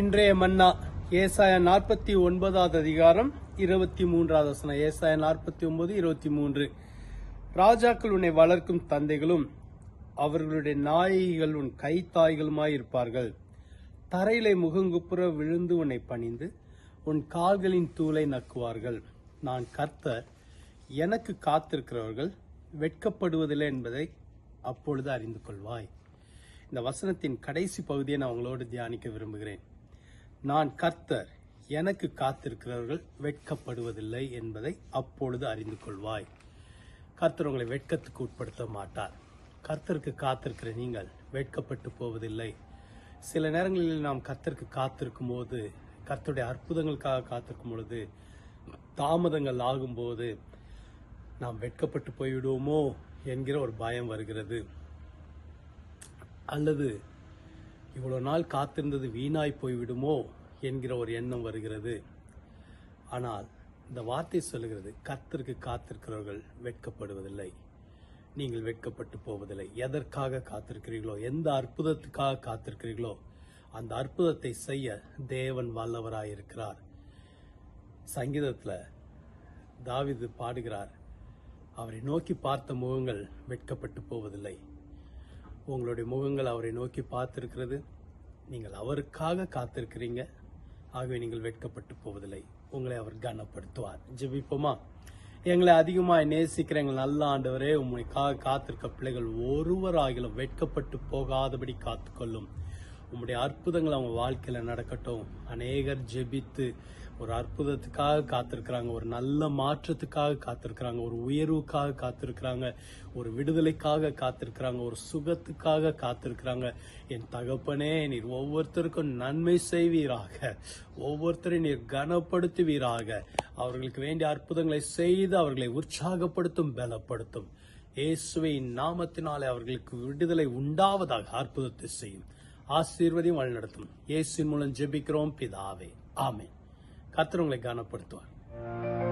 இன்றைய மன்னா ஏசாயா நாற்பத்தி ஒன்பதாவது அதிகாரம் இருபத்தி மூன்றாவது வசனம். ஏசாயா நாற்பத்தி ஒன்பது இருபத்தி மூன்று. ராஜாக்கள் உன்னை வளர்க்கும் தந்தைகளும் அவர்களுடைய நாயகிகள் உன் கைத்தாய்களுமாய் இருப்பார்கள் தரையிலே முகங்குப்புற விழுந்து உன்னை பணிந்து உன் கால்களின் தூளை நக்குவார்கள். நான் கர்த்தர் எனக்கு காத்திருக்கிறவர்கள் வெட்கப்படுவதில்லை என்பதை அப்பொழுது அறிந்து கொள்வாய் இந்த வசனத்தின் கடைசி பகுதியை நான் உங்களோடு தியானிக்க விரும்புகிறேன். நான் கர்த்தர் எனக்கு காத்திருக்கிறவர்கள் வெட்கப்படுவதில்லை என்பதை அப்பொழுது அறிந்து கொள்வாய். கர்த்தர் உங்களை வெட்கத்துக்கு உட்படுத்த மாட்டார். கர்த்தருக்கு காத்திருக்கிற நீங்கள் வெட்கப்பட்டு போவதில்லை. சில நேரங்களில் நாம் கர்த்தருக்கு காத்திருக்கும் போது கர்த்தருடைய அற்புதங்களுக்காக காத்திருக்கும் பொழுது தாமதங்கள் ஆகும்போது நாம் வெட்கப்பட்டு போய்விடுவோமோ என்கிற ஒரு பயம் வருகிறது. அல்லது இவ்வளோ நாள் காத்திருந்தது வீணாய் போய்விடுமோ என்கிற ஒரு எண்ணம் வருகிறது. ஆனால் இந்த வார்த்தை சொல்லுகிறது கத்திற்கு காத்திருக்கிறவர்கள் வெட்கப்படுவதில்லை. நீங்கள் வெட்கப்பட்டு போவதில்லை. எதற்காக காத்திருக்கிறீர்களோ எந்த அற்புதத்துக்காக காத்திருக்கிறீர்களோ அந்த அற்புதத்தை செய்ய தேவன் வல்லவராயிருக்கிறார். சங்கீதத்தில் தாவிது பாடுகிறார் அவரை நோக்கி பார்த்த முகங்கள் வெட்கப்பட்டு போவதில்லை. உங்களுடைய முகங்கள் அவரை நோக்கி பார்த்திருக்கிறது. நீங்கள் அவருக்காக காத்திருக்கிறீங்க. ஆகவே நீங்கள் வெட்கப்பட்டு போவதில்லை. உங்களை அவர் கனப்படுத்துவார். ஜெபிப்போமா? எங்களை அதிகமாக நேசிக்கிற எங்கள் நல்ல ஆண்டவரே உங்களுக்காக காத்திருக்க பிள்ளைகள் ஒருவராகிலும் வெட்கப்பட்டு போகாதபடி காத்துக்கொள்ளும். உங்களுடைய அற்புதங்கள் அவங்க வாழ்க்கையில் நடக்கட்டும். அநேகர் ஜெபித்து ஒரு அற்புதத்துக்காக காத்திருக்கிறாங்க ஒரு நல்ல மாற்றத்துக்காக காத்திருக்கிறாங்க ஒரு உயர்வுக்காக காத்திருக்கிறாங்க ஒரு விடுதலைக்காக காத்திருக்கிறாங்க ஒரு சுகத்துக்காக காத்திருக்கிறாங்க. என் தகப்பனே நீர் ஒவ்வொருத்தருக்கும் நன்மை செய்வீராக. ஒவ்வொருத்தரை நீர் கனப்படுத்துவீராக. அவர்களுக்கு வேண்டிய அற்புதங்களை செய்து அவர்களை உற்சாகப்படுத்தும் பலப்படுத்தும். இயேசுவின் நாமத்தினாலே அவர்களுக்கு விடுதலை உண்டாவதாக அற்புதத்தை செய்யும். ஆசீர்வதியும் வழிநடத்தும். இயேசின் மூலம் ஜெபிக்கிறோம் பிதாவே. ஆமென். கர்த்தர் உங்களை கனப்படுத்துவார்.